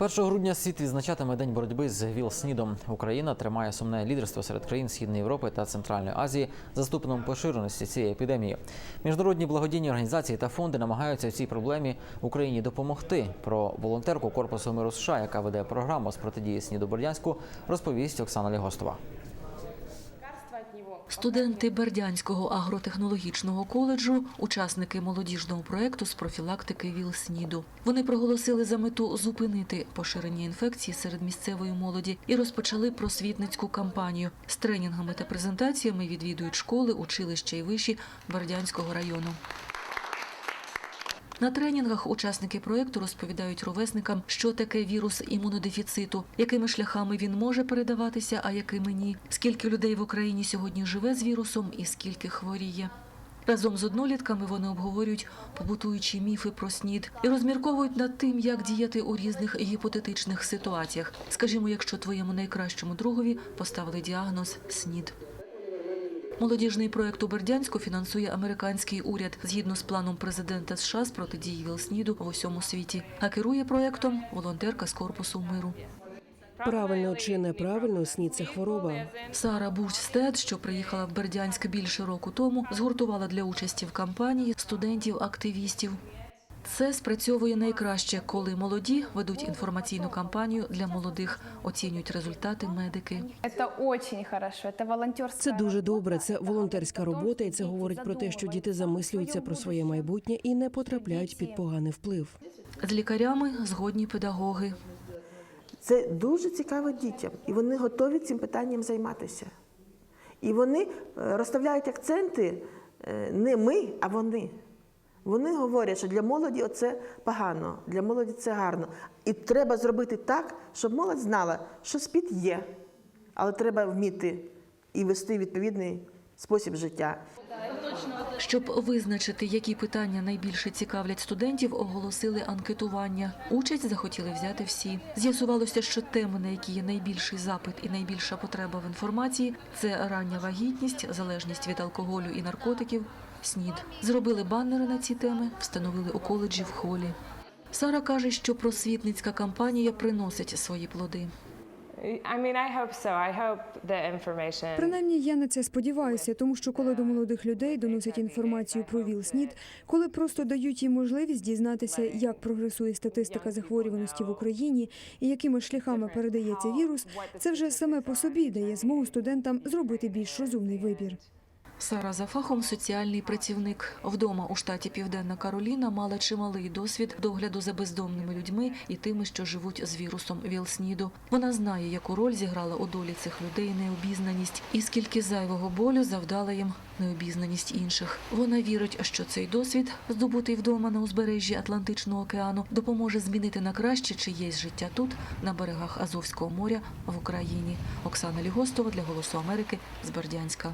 1 грудня світ відзначатиме день боротьби з ВІЛ-СНІДом. Україна тримає сумне лідерство серед країн Східної Європи та Центральної Азії за ступенем поширеності цієї епідемії. Міжнародні благодійні організації та фонди намагаються в цій проблемі Україні допомогти. Про волонтерку Корпусу миру США, яка веде програму з протидії СНІДу Бордянську, розповість Оксана Лігостова. Студенти Бердянського агротехнологічного коледжу, учасники молодіжного проекту з профілактики ВІЛ-СНІДу. Вони проголосили за мету зупинити поширення інфекції серед місцевої молоді і розпочали просвітницьку кампанію. З тренінгами та презентаціями відвідують школи, училища і виші Бердянського району. На тренінгах учасники проєкту розповідають ровесникам, що таке вірус імунодефіциту, якими шляхами він може передаватися, а якими ні, скільки людей в Україні сьогодні живе з вірусом і скільки хворіє. Разом з однолітками вони обговорюють побутуючі міфи про снід і розмірковують над тим, як діяти у різних гіпотетичних ситуаціях. Скажімо, якщо твоєму найкращому другові поставили діагноз снід. Молодіжний проект у Бердянську фінансує американський уряд згідно з планом президента США з протидії ВІЛ-СНІДу в усьому світі. А керує проектом волонтерка з корпусу миру. Правильно чи неправильно сні – це хвороба. Сара Бурчстед, що приїхала в Бердянськ більше року тому, згуртувала для участі в кампанії студентів-активістів. Це спрацьовує найкраще, коли молоді ведуть інформаційну кампанію для молодих, оцінюють результати медики. Это очень хорошо, это волонтерство. Це дуже добре. Це волонтерська робота, і це говорить про те, що діти замислюються про своє майбутнє і не потрапляють під поганий вплив. З лікарями згодні педагоги. Це дуже цікаво дітям, і вони готові цим питанням займатися. І вони е, розставляють акценти е, не ми, а вони. Вони говорять, що для молоді це погано, для молоді це гарно. І треба зробити так, щоб молодь знала, що СПІД є, але треба вміти і вести відповідний спосіб життя. Щоб визначити, які питання найбільше цікавлять студентів, оголосили анкетування. Участь захотіли взяти всі. З'ясувалося, що теми, на які є найбільший запит і найбільша потреба в інформації, це рання вагітність, залежність від алкоголю і наркотиків, снід. Зробили банери на ці теми, встановили у коледжі в холі. Сара каже, що просвітницька кампанія приносить свої плоди. I mean, I hope so. I hope the information. Принаймні, я на це сподіваюся, тому що коли до молодих людей доносять інформацію про ВІЛ-СНІД, коли просто дають їм можливість дізнатися, як прогресує статистика захворюваності в Україні і якими шляхами передається вірус, це вже саме по собі дає змогу студентам зробити більш розумний вибір. Сара за фахом соціальний працівник. Вдома у штаті Південна Кароліна мала чималий досвід догляду за бездомними людьми і тими, що живуть з вірусом ВІЛ-СНІДу. Вона знає, яку роль зіграла у долі цих людей необізнаність і скільки зайвого болю завдала їм необізнаність інших. Вона вірить, що цей досвід, здобутий вдома на узбережжі Атлантичного океану, допоможе змінити на краще чиєсь життя тут, на берегах Азовського моря в Україні. Оксана Лігостова для Голосу Америки з Бердянська.